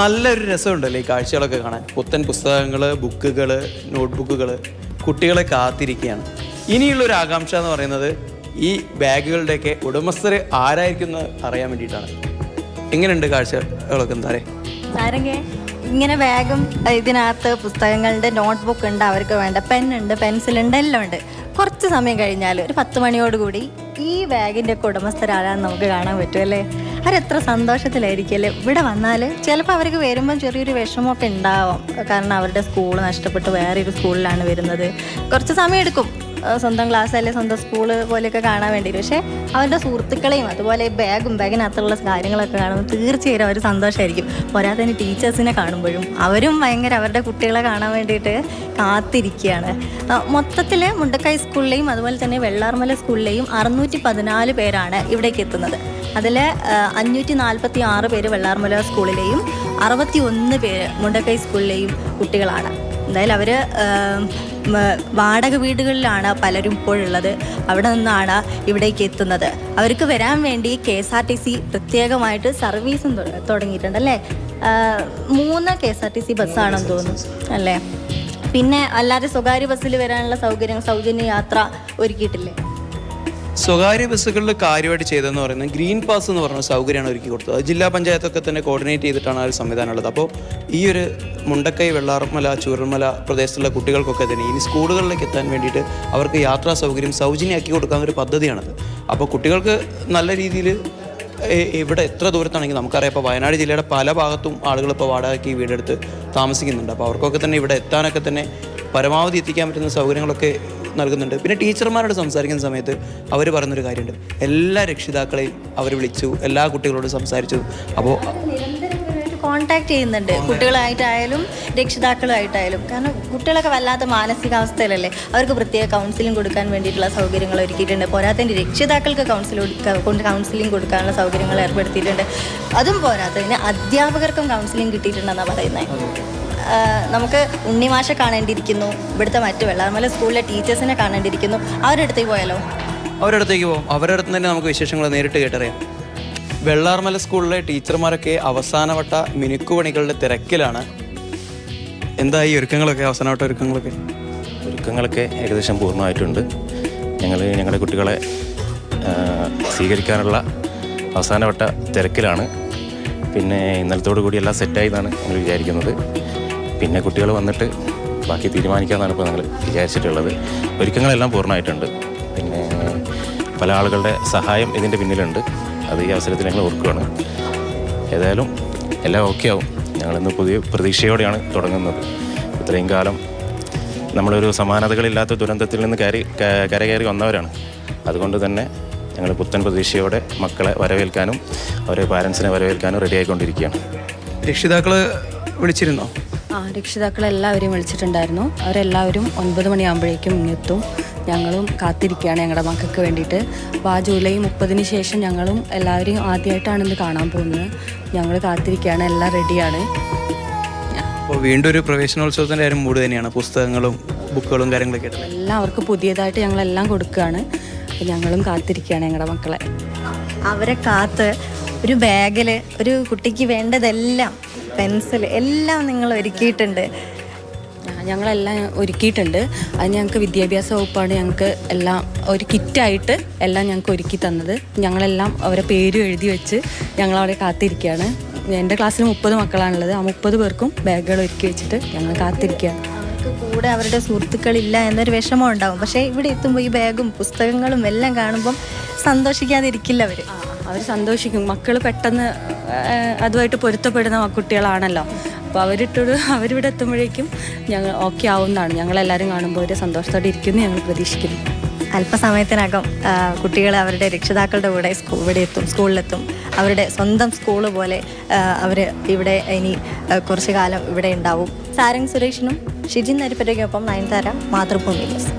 നല്ലൊരു രസമുണ്ടല്ലോ ഈ കാഴ്ചകളൊക്കെ കാണാൻ. പുത്തൻ പുസ്തകങ്ങൾ ബുക്കുകൾ നോട്ട്ബുക്കുകൾ കുട്ടികളെ കാത്തിരിക്കുകയാണ്. ഇനിയുള്ളൊരു ആകാംക്ഷ എന്ന് പറയുന്നത് ഈ ബാഗുകളുടെയൊക്കെ ഉടമസ്ഥർ ആരായിരിക്കും എന്ന് അറിയാൻ വേണ്ടിയിട്ടാണ്. എങ്ങനെയുണ്ട് കാഴ്ചകളൊക്കെ എന്താ പറയുക ഇങ്ങനെ ബാഗും ഇതിനകത്ത് പുസ്തകങ്ങളുടെ നോട്ട്ബുക്ക് ഉണ്ട് അവർക്ക് വേണ്ട. പെന്നുണ്ട് പെൻസിലുണ്ട് എല്ലാം ഉണ്ട്. കുറച്ച് സമയം കഴിഞ്ഞാൽ ഒരു പത്ത് മണിയോടുകൂടി ഈ ബാഗിന്റെ ഒക്കെ ഉടമസ്ഥരാരാന്ന് നമുക്ക് കാണാൻ പറ്റും അല്ലേ? അവരെത്ര സന്തോഷത്തിലായിരിക്കും അല്ലേ? ഇവിടെ വന്നാൽ ചിലപ്പോൾ അവർക്ക് വരുമ്പം ചെറിയൊരു വിഷമമൊക്കെ ഉണ്ടാവും. കാരണം അവരുടെ സ്കൂൾ നഷ്ടപ്പെട്ട് വേറൊരു സ്കൂളിലാണ് വരുന്നത്. കുറച്ച് സമയം എടുക്കും സ്വന്തം ക്ലാസ് അല്ലെ സ്വന്തം സ്കൂൾ പോലെയൊക്കെ കാണാൻ വേണ്ടി പക്ഷേ അവരുടെ സുഹൃത്തുക്കളെയും അതുപോലെ ബാഗും ബാഗിനകത്തുള്ള കാര്യങ്ങളൊക്കെ കാണുമ്പോൾ തീർച്ചയായും അവർ സന്തോഷമായിരിക്കും പോരാതെ തന്നെ ടീച്ചേഴ്സിനെ കാണുമ്പോഴും അവരും ഭയങ്കര അവരുടെ കുട്ടികളെ കാണാൻ വേണ്ടിയിട്ട് കാത്തിരിക്കുകയാണ്. മൊത്തത്തിൽ മുണ്ടക്കൈ സ്കൂളിലെയും അതുപോലെ തന്നെ വെള്ളാർമല സ്കൂളിലെയും അറുന്നൂറ്റി പതിനാല് പേരാണ് ഇവിടേക്ക് എത്തുന്നത്. അതിൽ അഞ്ഞൂറ്റി നാൽപ്പത്തി ആറ് പേര് വെള്ളാർമല സ്കൂളിലെയും അറുപത്തി ഒന്ന് പേര് മുണ്ടക്കൈ സ്കൂളിലെയും കുട്ടികളാണ്. എന്തായാലും അവർ വാടക വീടുകളിലാണ് പലരും ഇപ്പോഴുള്ളത്. അവിടെ നിന്നാണ് ഇവിടേക്ക് എത്തുന്നത്. അവർക്ക് വരാൻ വേണ്ടി K S R T C പ്രത്യേകമായിട്ട് സർവീസും തുടങ്ങിയിട്ടുണ്ട് അല്ലേ? മൂന്ന് K S R T C ബസ്സാണെന്ന് തോന്നുന്നു അല്ലേ? പിന്നെ അല്ലാതെ സ്വകാര്യ ബസ്സിൽ വരാനുള്ള സൗകര്യം സൗജന്യ യാത്ര ഒരുക്കിയിട്ടില്ലേ? സ്വകാര്യ ബസ്സുകളിൽ കാര്യമായിട്ട് ചെയ്തതെന്ന് പറയുന്നത് ഗ്രീൻ പാസ് എന്ന് പറഞ്ഞ സൗകര്യമാണ് ഒരുക്കി കൊടുത്തത്. അത് ജില്ലാ പഞ്ചായത്തൊക്കെ തന്നെ കോർഡിനേറ്റ് ചെയ്തിട്ടാണ് ആ ഒരു സംവിധാനം ഉള്ളത്. അപ്പോൾ ഈ ഒരു മുണ്ടക്കൈ വെള്ളാർമല ചൂരൽമല പ്രദേശത്തുള്ള കുട്ടികൾക്കൊക്കെ തന്നെ ഇനി സ്കൂളുകളിലേക്ക് എത്താൻ വേണ്ടിയിട്ട് അവർക്ക് യാത്രാ സൗകര്യം സൗജന്യമാക്കി കൊടുക്കാൻ ഒരു പദ്ധതിയാണത്. അപ്പോൾ കുട്ടികൾക്ക് നല്ല രീതിയിൽ ഇവിടെ എത്ര ദൂരത്താണെങ്കിൽ നമുക്കറിയാം. ഇപ്പോൾ വയനാട് ജില്ലയുടെ പല ഭാഗത്തും ആളുകൾ ഇപ്പോൾ വാടകയ്ക്ക് വീടെടുത്ത് താമസിക്കുന്നുണ്ട്. അപ്പോൾ അവർക്കൊക്കെ തന്നെ ഇവിടെ എത്താനൊക്കെ തന്നെ പരമാവധി എത്തിക്കാൻ പറ്റുന്ന സൗകര്യങ്ങളൊക്കെ നൽകുന്നുണ്ട്. പിന്നെ ടീച്ചർമാരോട് സംസാരിക്കുന്ന സമയത്ത് അവർ പറയുന്നൊരു കാര്യമുണ്ട്. എല്ലാ രക്ഷിതാക്കളെയും അവർ വിളിച്ചു എല്ലാ കുട്ടികളോടും സംസാരിച്ചു. അപ്പോൾ കോണ്ടാക്ട് ചെയ്യുന്നുണ്ട്. കുട്ടികളായിട്ടായാലും രക്ഷിതാക്കളുമായിട്ടായാലും കാരണം കുട്ടികളൊക്കെ വല്ലാത്ത മാനസികാവസ്ഥയിലല്ലേ? അവർക്ക് പ്രത്യേക കൗൺസിലിംഗ് കൊടുക്കാൻ വേണ്ടിയിട്ടുള്ള സൗകര്യങ്ങൾ ഒരുക്കിയിട്ടുണ്ട്. പോരാത്തതിന്റെ രക്ഷിതാക്കൾക്ക് കൗൺസിൽ കൊണ്ട് കൗൺസിലിംഗ് കൊടുക്കാനുള്ള സൗകര്യങ്ങൾ ഏർപ്പെടുത്തിയിട്ടുണ്ട്. അതും പോരാത്തതിന് അധ്യാപകർക്കും കൗൺസിലിംഗ് കിട്ടിയിട്ടുണ്ടെന്നാണ് പറയുന്നത് നമുക്ക് ഉണ്ണിമാഷെ കാണേണ്ടിയിരിക്കുന്നു. ഇവിടുത്തെ മറ്റു വെള്ളാർമല സ്കൂളിലെ ടീച്ചേഴ്സിനെ കാണേണ്ടിയിരിക്കുന്നു. അവരുടെ അടുത്തേക്ക് പോയാലോ? അവരുടെ അടുത്തേക്ക് പോകും അവരുടെ അടുത്ത് തന്നെ നമുക്ക് വിശേഷങ്ങൾ നേരിട്ട് കേട്ടറിയാം. വെള്ളാർമല സ്കൂളിലെ ടീച്ചർമാരൊക്കെ അവസാനവട്ട മിനുക്കുപണികളുടെ തിരക്കിലാണ്. എന്താ ഈ ഒരുക്കങ്ങളൊക്കെ? അവസാനവട്ട ഒരുക്കങ്ങളൊക്കെ? ഒരുക്കങ്ങളൊക്കെ ഏകദേശം പൂർണമായിട്ടുണ്ട്. ഞങ്ങൾ ഞങ്ങളുടെ കുട്ടികളെ സ്വീകരിക്കാനുള്ള അവസാനവട്ട തിരക്കിലാണ്. പിന്നെ ഇന്നലത്തോടു കൂടി എല്ലാം സെറ്റായി എന്നാണ് ഞങ്ങൾ വിചാരിക്കുന്നത്. പിന്നെ കുട്ടികൾ വന്നിട്ട് ബാക്കി തീരുമാനിക്കാമെന്നാണ് ഇപ്പോൾ ഞങ്ങൾ വിചാരിച്ചിട്ടുള്ളത്. ഒരുക്കങ്ങളെല്ലാം പൂർണമായിട്ടുണ്ട്. പിന്നെ പല ആളുകളുടെ സഹായം ഇതിന്റെ പിന്നിലുണ്ട്. അത് ഈ അവസരത്തിൽ ഞങ്ങൾ ഓർക്കുകയാണ്. ഏതായാലും എല്ലാം ഓക്കെ ആവും. ഞങ്ങളിന്ന് പുതിയ പ്രതീക്ഷയോടെയാണ് തുടങ്ങുന്നത്. ഇത്രയും കാലം നമ്മളൊരു സമാനതകളില്ലാത്ത ദുരന്തത്തിൽ നിന്ന് കയറി കരകയറി വന്നവരാണ്. അതുകൊണ്ട് തന്നെ ഞങ്ങൾ പുത്തൻ പ്രതീക്ഷയോടെ മക്കളെ വരവേൽക്കാനും അവരെ പാരൻസിനെ വരവേൽക്കാനും റെഡി ആയിക്കൊണ്ടിരിക്കുകയാണ്. രക്ഷിതാക്കൾ വിളിച്ചിരുന്നോ? ആ രക്ഷിതാക്കളെല്ലാവരെയും വിളിച്ചിട്ടുണ്ടായിരുന്നു. അവരെല്ലാവരും ഒൻപത് മണിയാകുമ്പോഴേക്കും ഇങ്ങെത്തും. ഞങ്ങളും കാത്തിരിക്കുകയാണ് ഞങ്ങളുടെ മക്കൾക്ക് വേണ്ടിയിട്ട്. അപ്പോൾ ആ ജൂലൈ മുപ്പതിന് ശേഷം ഞങ്ങളും എല്ലാവരെയും ആദ്യമായിട്ടാണ് ഇന്ന് കാണാൻ പോകുന്നത്. ഞങ്ങൾ കാത്തിരിക്കുകയാണ് എല്ലാം റെഡിയാണ്. അപ്പോൾ വീണ്ടും ഒരു പ്രവേശനോത്സവത്തിന്റെ കാര്യം മൂട് തന്നെയാണ്. പുസ്തകങ്ങളും ബുക്കുകളും കാര്യങ്ങളൊക്കെ എല്ലാം അവർക്ക് പുതിയതായിട്ട് ഞങ്ങളെല്ലാം കൊടുക്കുകയാണ്. അപ്പോൾ ഞങ്ങളും കാത്തിരിക്കുകയാണ് ഞങ്ങളുടെ മക്കളെ. അവരെ കാത്ത് ഒരു ബാഗിൽ ഒരു കുട്ടിക്ക് വേണ്ടതെല്ലാം പെൻസിൽ എല്ലാം നിങ്ങൾ ഒരുക്കിയിട്ടുണ്ട്. ഞങ്ങളെല്ലാം ഒരുക്കിയിട്ടുണ്ട്. അത് ഞങ്ങൾക്ക് വിദ്യാഭ്യാസ വകുപ്പാണ് ഞങ്ങൾക്ക് എല്ലാം ഒരു കിറ്റായിട്ട് എല്ലാം ഞങ്ങൾക്ക് ഒരുക്കി തന്നത്. ഞങ്ങളെല്ലാം അവരെ പേരും എഴുതി വെച്ച് ഞങ്ങളവിടെ കാത്തിരിക്കുകയാണ്. എന്റെ ക്ലാസ്സിൽ മുപ്പത് മക്കളാണുള്ളത്. ആ മുപ്പത് പേർക്കും ബാഗുകൾ ഒരുക്കി വെച്ചിട്ട് ഞങ്ങൾ കാത്തിരിക്കുകയാണ്. കൂടെ അവരുടെ സുഹൃത്തുക്കളില്ല എന്നൊരു വിഷമം ഉണ്ടാവും. പക്ഷേ ഇവിടെ എത്തുമ്പോൾ ഈ ബാഗും പുസ്തകങ്ങളും എല്ലാം കാണുമ്പം സന്തോഷിക്കാതിരിക്കില്ല അവർ അവർ സന്തോഷിക്കും. മക്കൾ പെട്ടെന്ന് അതുമായിട്ട് പൊരുത്തപ്പെടുന്ന കുട്ടികളാണല്ലോ. അപ്പോൾ അവരിട്ടൊരു അവരിവിടെ എത്തുമ്പോഴേക്കും ഞങ്ങൾ ഓക്കെ ആവുന്നതാണ്. ഞങ്ങളെല്ലാവരും കാണുമ്പോൾ ഒരു സന്തോഷത്തോടെ ഇരിക്കുന്നു ഞങ്ങൾ പ്രതീക്ഷിക്കുന്നു. അല്പസമയത്തിനകം കുട്ടികൾ അവരുടെ രക്ഷിതാക്കളുടെ കൂടെ സ്കൂ ഇവിടെ എത്തും സ്കൂളിലെത്തും. അവരുടെ സ്വന്തം സ്കൂൾ പോലെ അവർ ഇവിടെ ഇനി കുറച്ചു കാലം ഇവിടെ ഉണ്ടാവും. സാരംഗ് സുരേഷിനും ഷിജിൻ നരിപ്പറ്റയ്ക്കൊപ്പം നയൻതാര മാതൃഭൂമി ന്യൂസ്.